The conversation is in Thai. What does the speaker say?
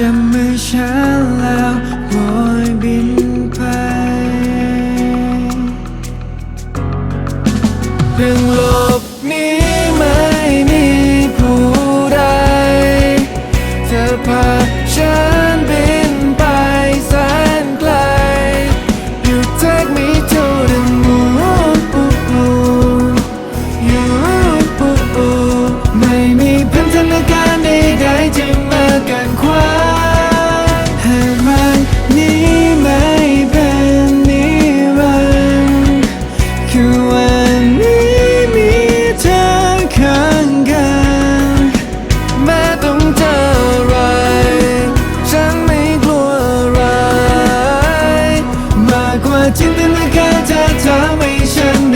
จะไม่ช้าแล้วลอยบินไป เรื่องโลกนี้ไม่มีผู้ใดเธอพาฉันบินไปแสนไกลอ You take me to the moon You ไม่มีพันธนาการใดๆจะ จินตนาการเธอทำให้